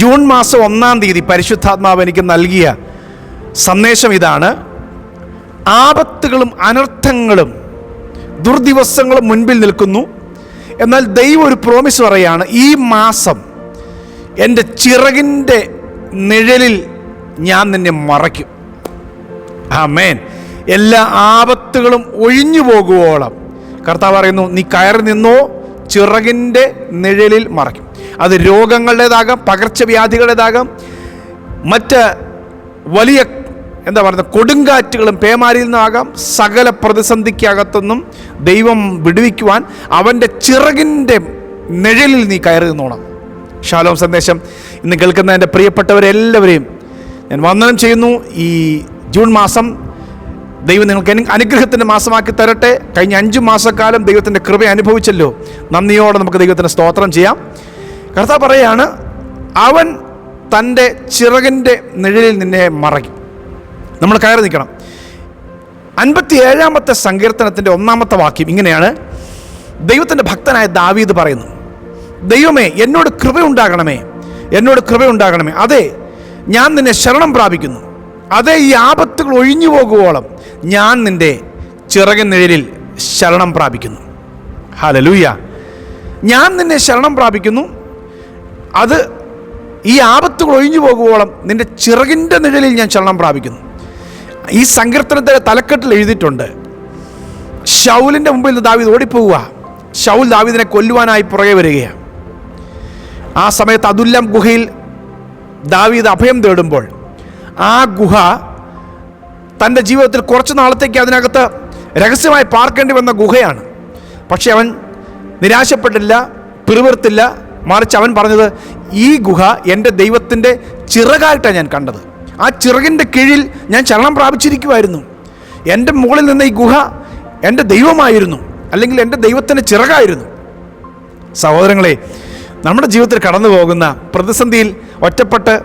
June മാസം ഒന്നാം തീയതി പരിശുദ്ധാത്മാവ് എനിക്ക് നൽകിയ സന്ദേശം ഇതാണ്. ആപത്തുകളും അനർത്ഥങ്ങളും ദുർദിവസങ്ങളും മുൻപിൽ നിൽക്കുന്നു. എന്നാൽ ദൈവം ഒരു പ്രോമിസ് പറയാണ് ഈ മാസം എന്റെ ചിറകിന്റെ നിഴലിൽ ഞാൻ നിന്നെ മറയ്ക്കും. ആ മേൻ എല്ലാ ആപത്തുകളും ഒഴിഞ്ഞു പോകുവോളം. കർത്താവ് പറയുന്നു നീ കയറി നിന്നോ ചിറകിന്റെ നിഴലിൽ മറയ്ക്കും. അത് രോഗങ്ങളുടേതാകാം പകർച്ചവ്യാധികളുടേതാകാം മറ്റ് വലിയ എന്താ പറയുന്നത് കൊടുങ്കാറ്റുകളും പേമാരിയിൽ നിന്നാകാം സകല പ്രതിസന്ധിക്കകത്തുനിന്നും ദൈവം വിടുവിക്കുവാൻ അവന്റെ ചിറകിന്റെ നിഴലിൽ നീ കയറി നിന്നോണം. ഷാലോം സന്ദേശം ഇന്ന് കേൾക്കുന്ന എന്റെ പ്രിയപ്പെട്ടവരെല്ലാവരെയും ഞാൻ വന്ദനം ചെയ്യുന്നു. ഈ ജൂൺ മാസം ദൈവം നിങ്ങൾക്ക് അനു- അനുഗ്രഹത്തിന്റെ മാസമാക്കി തരട്ടെ. കഴിഞ്ഞ അഞ്ച് മാസക്കാലം ദൈവത്തിന്റെ കൃപ അനുഭവിച്ചല്ലോ. നന്ദിയോടെ നമുക്ക് ദൈവത്തിന് സ്തോത്രം ചെയ്യാം. കർത്താവ് പറയാണ് അവൻ തന്റെ ചിറകിന്റെ നിഴലിൽ നിന്നെ മറയ്ക്കും. നമ്മൾ കയറി നിൽക്കണം. അൻപത്തി ഏഴാമത്തെ സങ്കീർത്തനത്തിന്റെ ഒന്നാമത്തെ വാക്യം ഇങ്ങനെയാണ്. ദൈവത്തിന്റെ ഭക്തനായ ദാവീദ് പറയുന്നു ദൈവമേ എന്നോട് കൃപയുണ്ടാകണമേ എന്നോട് കൃപയുണ്ടാകണമേ അതെ ഞാൻ നിന്നെ ശരണം പ്രാപിക്കുന്നു. അതെ ഈ ആപത്തുകൾ ഒഴിഞ്ഞു പോകുവോളം ഞാൻ നിന്റെ ചിറകൻ നിഴലിൽ ശരണം പ്രാപിക്കുന്നു. ഹലലൂയ ഞാൻ നിന്നെ ശരണം പ്രാപിക്കുന്നു അത് ഈ ആപത്തുകൾ ഒഴിഞ്ഞു പോകുവോളം നിന്റെ ചിറകിന്റെ നിഴലിൽ ഞാൻ ശരണം പ്രാപിക്കുന്നു. ഈ സങ്കീർത്തനത്തിന്റെ തലക്കെട്ടിൽ എഴുതിയിട്ടുണ്ട് ഷൗലിന്റെ മുമ്പിൽ നിന്ന് ദാവീദ് ഓടിപ്പോവുക ഷൗൽ ദാവീദിനെ കൊല്ലുവാനായി പുറകെ വരികയാണ്. ആ സമയത്ത് അതുല്ലാം ഗുഹയിൽ ദാവീദ് അഭയം തേടുമ്പോൾ ആ ഗുഹ തന്റെ ജീവിതത്തിൽ കുറച്ച് നാളത്തേക്ക് അതിനകത്ത് രഹസ്യമായി പാർക്കേണ്ടി വന്ന ഗുഹയാണ്. പക്ഷേ അവൻ നിരാശപ്പെട്ടില്ല പിറുവിറുത്തില്ല മറിച്ച് അവൻ പറഞ്ഞത് ഈ ഗുഹ എന്റെ ദൈവത്തിന്റെ ചിറകായിട്ടാണ് ഞാൻ കണ്ടത്. ആ ചിറകിന്റെ കീഴിൽ ഞാൻ ചലനം പ്രാപിച്ചിരിക്കുമായിരുന്നു എന്റെ മുകളിൽ നിന്ന് ഈ ഗുഹ എന്റെ ദൈവമായിരുന്നു അല്ലെങ്കിൽ എന്റെ ദൈവത്തിന്റെ ചിറകായിരുന്നു. സഹോദരങ്ങളെ നമ്മുടെ ജീവിതത്തിൽ കടന്നു പോകുന്ന പ്രതിസന്ധിയിൽ ഒറ്റപ്പെട്ട്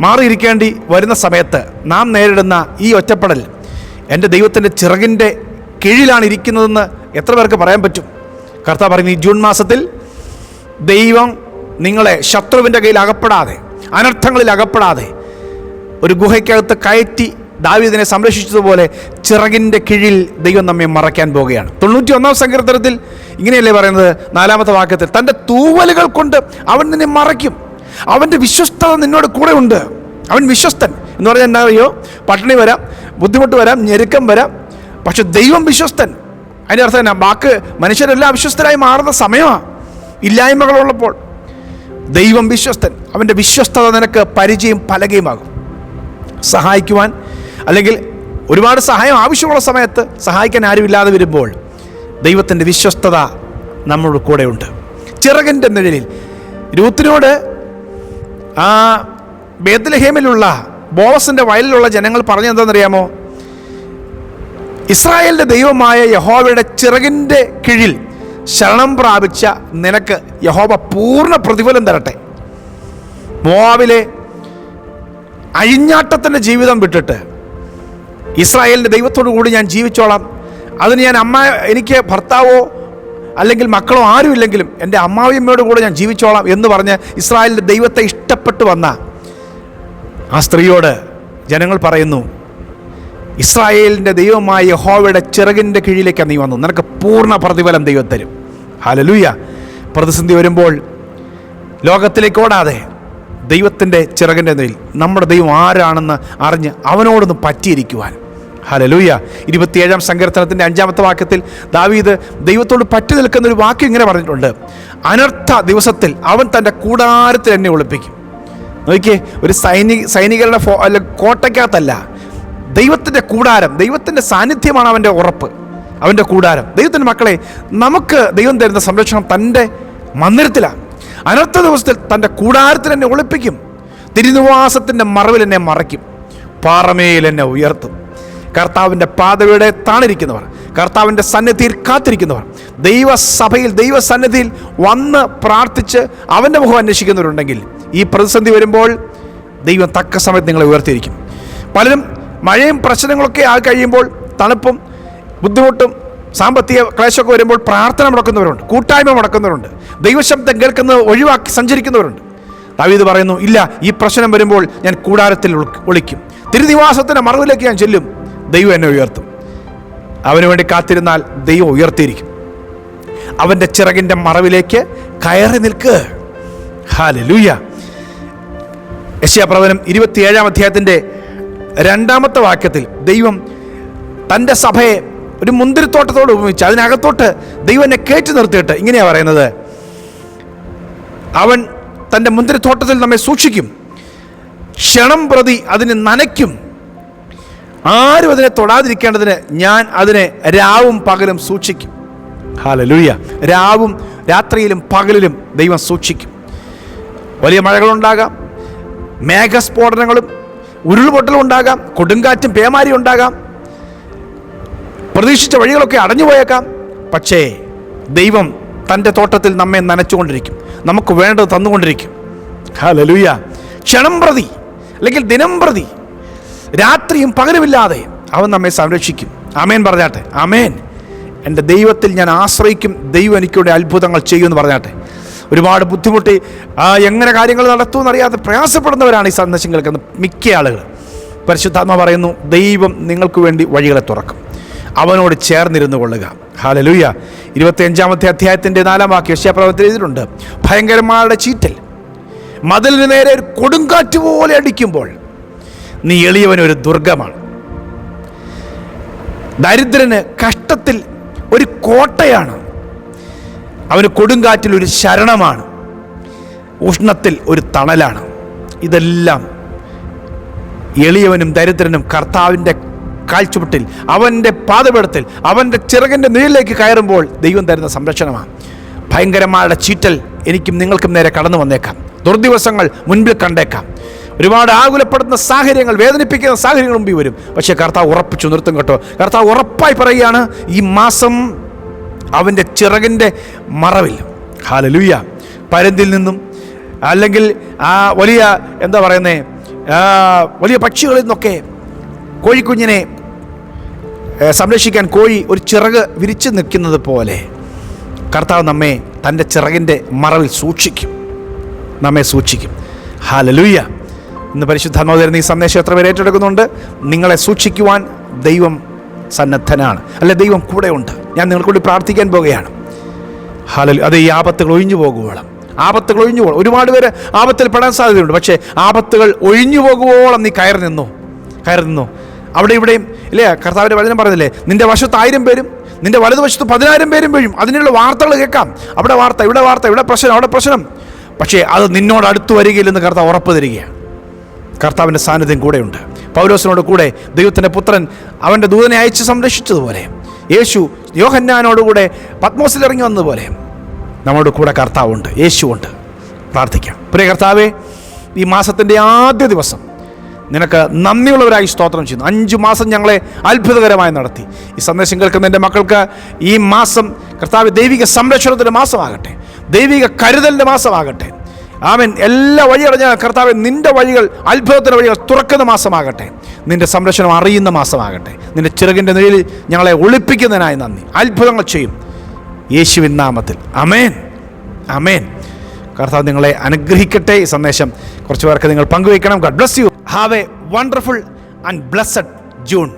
മാറിയിരിക്കേണ്ടി വരുന്ന സമയത്ത് നാം നേരിടുന്ന ഈ ഒറ്റപ്പെടൽ എന്റെ ദൈവത്തിന്റെ ചിറകിന്റെ കീഴിലാണ് ഇരിക്കുന്നതെന്ന് എത്ര പേർക്ക് പറയാൻ പറ്റും? കർത്താവ് പറയുന്നു ഈ ജൂൺ മാസത്തിൽ ദൈവം നിങ്ങളെ ശത്രുവിന്റെ കയ്യിൽ അകപ്പെടാതെ അനർത്ഥങ്ങളിൽ അകപ്പെടാതെ ഒരു ഗുഹയ്ക്കകത്ത് കയറ്റി ദാവീദിനെ സംരക്ഷിച്ചതുപോലെ ചിറകിന്റെ കീഴിൽ ദൈവം നമ്മെ മറയ്ക്കാൻ പോവുകയാണ്. തൊണ്ണൂറ്റി ഒന്നാം സങ്കീർത്തനത്തിൽ ഇങ്ങനെയല്ലേ പറയുന്നത്? നാലാമത്തെ വാക്യത്തിൽ തന്റെ തൂവലുകൾ കൊണ്ട് അവൻ നിന്നെ മറയ്ക്കും. അവന്റെ വിശ്വസ്തത നിന്നോട് കൂടെ ഉണ്ട്. അവൻ വിശ്വസ്തൻ. എന്ന് പറഞ്ഞാൽ എന്താ അറിയോ? പട്ടിണി വരാം ബുദ്ധിമുട്ട് വരാം ഞെരുക്കം വരാം. പക്ഷെ ദൈവം വിശ്വസ്തൻ. അതിന്റെ അർത്ഥം എന്നാ? വാക്ക് മനുഷ്യരെല്ലാം അവിശ്വസ്തരായി മാറുന്ന സമയമാണ് ഇല്ലായ്മകളുള്ളപ്പോൾ ദൈവം വിശ്വസ്തൻ അവന്റെ വിശ്വസ്തത നിനക്ക് പരിചയം പലകയുമാകും. സഹായിക്കുവാൻ അല്ലെങ്കിൽ ഒരുപാട് സഹായം ആവശ്യമുള്ള സമയത്ത് സഹായിക്കാൻ ആരുമില്ലാതെ വരുമ്പോൾ ദൈവത്തിന്റെ വിശ്വസ്തത നമ്മുടെ കൂടെയുണ്ട്. ചിറകിന്റെ നിഴലിൽ രൂത്തിനോട് ആ ബേദ്ലഹേമിലുള്ള ബോവസിന്റെ വയലിലുള്ള ജനങ്ങൾ പറഞ്ഞെന്താണെന്നറിയാമോ ഇസ്രായേലിന്റെ ദൈവമായ യഹോവയുടെ ചിറകിന്റെ കീഴിൽ ശരണം പ്രാപിച്ച നിനക്ക് യഹോബ പൂർണ പ്രതിഫലം തരട്ടെ. മോവാവിലെ അഴിഞ്ഞാട്ടത്തിന്റെ ജീവിതം വിട്ടിട്ട് ഇസ്രായേലിന്റെ ദൈവത്തോടു കൂടി ഞാൻ ജീവിച്ചോളാം. അതിന് ഞാൻ അമ്മ എനിക്ക് ഭർത്താവോ അല്ലെങ്കിൽ മക്കളോ ആരുമില്ലെങ്കിലും എന്റെ അമ്മാവിയമ്മയോട് കൂടെ ഞാൻ ജീവിച്ചോളാം എന്ന് പറഞ്ഞ് ഇസ്രായേലിന്റെ ദൈവത്തെ ഇഷ്ടപ്പെട്ടു വന്ന ആ സ്ത്രീയോട് ജനങ്ങൾ പറയുന്നു ഇസ്രായേലിന്റെ ദൈവമായ യഹോവയുടെ ചിറകിന്റെ കീഴിലേക്ക് നീ വന്നു. നിനക്ക് പൂർണ പ്രതിഫലം ദൈവം തരും. ഹാലലൂയ. പ്രതിസന്ധി വരുമ്പോൾ ലോകത്തിലേക്ക് ഓടാതെ ദൈവത്തിന്റെ ചിറകിന്റെ നിലയിൽ നമ്മുടെ ദൈവം ആരാണെന്ന് അറിഞ്ഞ് അവനോടൊന്ന് പറ്റിയിരിക്കുവാൻ. ഹലലൂയ. ഇരുപത്തിയേഴാം സങ്കീർത്തനത്തിന്റെ അഞ്ചാമത്തെ വാക്യത്തിൽ ദാവീദ് ദൈവത്തോട് പറ്റി നിൽക്കുന്ന ഒരു വാക്യം ഇങ്ങനെ പറഞ്ഞിട്ടുണ്ട്. അനർത്ഥ ദിവസത്തിൽ അവൻ തന്റെ കൂടാരത്തിൽ എന്നെ ഒളിപ്പിക്കും. നോക്കിയേ ഒരു സൈനിക സൈനികരുടെ ഫോ അല്ല കോട്ടയ്ക്കകത്തല്ല. ദൈവത്തിന്റെ കൂടാരം ദൈവത്തിന്റെ സാന്നിധ്യമാണ് അവന്റെ ഉറപ്പ്. അവന്റെ കൂടാരം. ദൈവത്തിന്റെ മക്കളെ നമുക്ക് ദൈവം തരുന്ന സംരക്ഷണം തന്റെ മന്ദിരത്തിലാണ്. അനർത്ഥ ദിവസത്തിൽ തന്റെ കൂടാരത്തിൽ എന്നെ ഒളിപ്പിക്കും. തിരുനിവാസത്തിന്റെ മറവിൽ എന്നെ മറയ്ക്കും. പാറമേൽ എന്നെ ഉയർത്തും. കർത്താവിന്റെ പാതയുടെ താണിരിക്കുന്നവർ കർത്താവിന്റെ സന്നിധിയിൽ കാത്തിരിക്കുന്നവർ ദൈവസഭയിൽ ദൈവസന്നിധിയിൽ വന്ന് പ്രാർത്ഥിച്ച് അവന്റെ മുഖം അന്വേഷിക്കുന്നവരുണ്ടെങ്കിൽ ഈ പ്രതിസന്ധി വരുമ്പോൾ ദൈവം തക്ക സമയത്ത് നിങ്ങളെ ഉയർത്തിയിരിക്കും. പലരും മഴയും പ്രശ്നങ്ങളൊക്കെ ആയി കഴിയുമ്പോൾ തണുപ്പും ബുദ്ധിമുട്ടും സാമ്പത്തിക ക്ലേശമൊക്കെ വരുമ്പോൾ പ്രാർത്ഥന മുടക്കുന്നവരുണ്ട് കൂട്ടായ്മ മുടക്കുന്നവരുണ്ട് ദൈവശബ്ദം കേൾക്കുന്നത് ഒഴിവാക്കി സഞ്ചരിക്കുന്നവരുണ്ട്. ദാവീദ് പറയുന്നു ഇല്ല ഈ പ്രശ്നം വരുമ്പോൾ ഞാൻ കൂടാരത്തിൽ ഒളി- ഒളിക്കും. തിരുനിവാസത്തിന്റെ മറവിലേക്ക് ഞാൻ ചെല്ലും. ദൈവം എന്നെ ഉയർത്തും. അവന് വേണ്ടി കാത്തിരുന്നാൽ ദൈവം ഉയർത്തിയിരിക്കും. അവന്റെ ചിറകിന്റെ മറവിലേക്ക് കയറി നിൽക്ക്. ഹാല ലൂയ യശ്യാപ്രവനം ഇരുപത്തിയേഴാം അധ്യായത്തിന്റെ രണ്ടാമത്തെ വാക്യത്തിൽ ദൈവം തന്റെ സഭയെ ഒരു മുന്തിരിത്തോട്ടത്തോട് ഉപമിച്ച് അതിനകത്തോട്ട് ദൈവം എന്നെ കയറ്റി നിർത്തിയിട്ട് ഇങ്ങനെയാണ് പറയുന്നത്. അവൻ തന്റെ മുന്തിരിത്തോട്ടത്തിൽ നമ്മെ സൂക്ഷിക്കും. ക്ഷണം പ്രതി അതിനെ നനയ്ക്കും. ആരും അതിനെ തൊടാതിരിക്കേണ്ടതിന് ഞാൻ അതിനെ രാവും പകലും സൂക്ഷിക്കും. ഹാലലൂയ രാവും രാത്രിയിലും പകലിലും ദൈവം സൂക്ഷിക്കും. വലിയ മഴകളുണ്ടാകാം മേഘസ്ഫോടനങ്ങളും ഉരുൾപൊട്ടലും ഉണ്ടാകാം കൊടുങ്കാറ്റും പേമാരിയും ഉണ്ടാകാം. പ്രതീക്ഷിച്ച വഴികളൊക്കെ അടഞ്ഞു പോയേക്കാം പക്ഷേ ദൈവം തന്റെ തോട്ടത്തിൽ നമ്മെ നനച്ചുകൊണ്ടിരിക്കും. നമുക്ക് വേണ്ടത് തന്നുകൊണ്ടിരിക്കും. ഹാലലൂയ ക്ഷണം പ്രതി അല്ലെങ്കിൽ ദിനം പ്രതി രാത്രിയും പകലുമില്ലാതെ അവൻ നമ്മെ സംരക്ഷിക്കും. ആമേൻ പറഞ്ഞാട്ടെ. ആമേൻ. എന്റെ ദൈവത്തിൽ ഞാൻ ആശ്രയിക്കും. ദൈവം എനിക്കൂടെ അത്ഭുതങ്ങൾ ചെയ്യുമെന്ന് പറഞ്ഞാട്ടെ. ഒരുപാട് ബുദ്ധിമുട്ടി എങ്ങനെ കാര്യങ്ങൾ നടത്തുമെന്ന് അറിയാതെ പ്രയാസപ്പെടുന്നവരാണ് ഈ സന്ദേശം കേൾക്കുന്ന മിക്ക ആളുകൾ. പരിശുദ്ധാത്മ പറയുന്നു ദൈവം നിങ്ങൾക്ക് വേണ്ടി വഴികളെ തുറക്കും. അവനോട് ചേർന്നിരുന്നു കൊള്ളുക. ഹാലലൂയ ഇരുപത്തിയഞ്ചാമത്തെ അധ്യായത്തിന്റെ നാലാം വാക്യം യശ്യാപ്രവത്തിൽ എഴുതിയിട്ടുണ്ട്. ഭയങ്കരമായ ചീറ്റൽ. മതിലിന് നേരെ ഒരു കൊടുങ്കാറ്റ് പോലെ അടിക്കുമ്പോൾ നീ എളിയവനൊരു ദുർഗമാണ്. ദരിദ്രന് കഷ്ടത്തിൽ ഒരു കോട്ടയാണ്. അവന് കൊടുങ്കാറ്റിൽ ഒരു ശരണമാണ്. ഉഷ്ണത്തിൽ ഒരു തണലാണ്. ഇതെല്ലാം എളിയവനും ദരിദ്രനും കർത്താവിന്റെ കാൽച്ചുവട്ടിൽ അവന്റെ പാതപീഠത്തിൽ അവന്റെ ചിറകിന്റെ നീളിലേക്ക് കയറുമ്പോൾ ദൈവം തരുന്ന സംരക്ഷണമാണ്. ഭയങ്കരമായ ചീറ്റൽ എനിക്കും നിങ്ങൾക്കും നേരെ കടന്നു വന്നേക്കാം. ദുർദിവസങ്ങൾ മുൻപിൽ കണ്ടേക്കാം. ഒരുപാട് ആകുലപ്പെടുന്ന സാഹചര്യങ്ങൾ വേദനിപ്പിക്കുന്ന സാഹചര്യങ്ങൾ മുമ്പിൽ വരും. പക്ഷേ കർത്താവ് ഉറപ്പിച്ചു നിർത്തും കേട്ടോ. കർത്താവ് ഉറപ്പായി പറയുകയാണ് ഈ മാസം അവന്റെ ചിറകിന്റെ മറവിൽ. ഹാലലുയ്യ പരന്തിൽ നിന്നും അല്ലെങ്കിൽ ആ വലിയ എന്താ പറയുന്നത് വലിയ പക്ഷികളിൽ നിന്നൊക്കെ കോഴിക്കുഞ്ഞിനെ സംരക്ഷിക്കാൻ കോഴി ഒരു ചിറക് വിരിച്ചു നിൽക്കുന്നത് പോലെ. കർത്താവ് നമ്മെ തന്റെ ചിറകിന്റെ മറവിൽ സൂക്ഷിക്കും. നമ്മെ സൂക്ഷിക്കും. ഹാലലൂയ്യ ഇന്ന് പരിശുദ്ധ നോദരുന്ന ഈ സന്ദേശം എത്ര പേര് ഏറ്റെടുക്കുന്നുണ്ട്? നിങ്ങളെ സൂക്ഷിക്കുവാൻ ദൈവം സന്നദ്ധനാണ്. അല്ലെ ദൈവം കൂടെയുണ്ട്. ഞാൻ നിങ്ങൾക്ക് വേണ്ടി പ്രാർത്ഥിക്കാൻ പോകുകയാണ്. ഹാലലു അത് ഈ ആപത്തുകൾ ഒഴിഞ്ഞു പോകുവോളം. ആപത്തുകൾ ഒഴിഞ്ഞു പോകണം ഒരുപാട് പേര് ആപത്തിൽ പെടാൻ സാധ്യതയുണ്ട്. പക്ഷേ ആപത്തുകൾ ഒഴിഞ്ഞു പോകുവോളം നീ കയറി നിന്നു? കയറി നിന്നു? അവിടെ ഇവിടെയും ഇല്ലേ? കർത്താവിന്റെ വചനം പറഞ്ഞില്ലേ നിന്റെ വശത്ത് ആയിരം പേരും നിന്റെ വലതുവശത്ത് പതിനായിരം പേരും വീഴും. അതിനുള്ള വാർത്തകൾ കേൾക്കാം. അവിടെ വാർത്ത ഇവിടെ വാർത്ത ഇവിടെ പ്രശ്നം അവിടെ പ്രശ്നം. പക്ഷേ അത് നിന്നോട് അടുത്ത് വരികയില്ലെന്ന് കർത്താവ് ഉറപ്പ് തരികയാണ്. കർത്താവിന്റെ സാന്നിധ്യം കൂടെയുണ്ട്. പൗലോസിനോട് കൂടെ ദൈവത്തിന്റെ പുത്രൻ അവന്റെ ദൂതനെ അയച്ച് സംരക്ഷിച്ചതുപോലെ യേശു യോഹന്നാനോടുകൂടെ പത്മോസിൽ ഇറങ്ങി വന്നതുപോലെ നമ്മുടെ കൂടെ കർത്താവുണ്ട് യേശുവുണ്ട്. പ്രാർത്ഥിക്കാം. പ്രിയ കർത്താവേ ഈ മാസത്തിന്റെ ആദ്യ ദിവസം നിനക്ക് നന്ദിയുള്ളവരായി സ്തോത്രം ചെയ്യുന്നു. അഞ്ച് മാസം ഞങ്ങളെ അത്ഭുതകരമായി നടത്തി. ഈ സന്ദേശം കേൾക്കുന്ന എന്റെ മക്കൾക്ക് ഈ മാസം കർത്താവ് ദൈവിക സംരക്ഷണത്തിന്റെ മാസമാകട്ടെ. ദൈവിക കരുതലിന്റെ മാസമാകട്ടെ. ആമൻ. എല്ലാ വഴിയടഞ്ഞ കർത്താവ് നിന്റെ വഴികൾ അത്ഭുതത്തിന്റെ വഴികൾ തുറക്കുന്ന മാസമാകട്ടെ. നിന്റെ സംരക്ഷണം അറിയുന്ന മാസമാകട്ടെ. നിന്റെ ചിറകിന്റെ നിഴലിൽ ഞങ്ങളെ ഒളിപ്പിക്കുന്നതിനായി നന്ദി. അത്ഭുതങ്ങൾ ചെയ്യും. യേശുവിൻ നാമത്തിൽ. അമേൻ അമേൻ കർത്താവ് നിങ്ങളെ അനുഗ്രഹിക്കട്ടെ ഈ സന്ദേശം. കുറച്ച് പേർക്ക് നിങ്ങൾ പങ്കുവയ്ക്കണം. God bless you have a wonderful and blessed June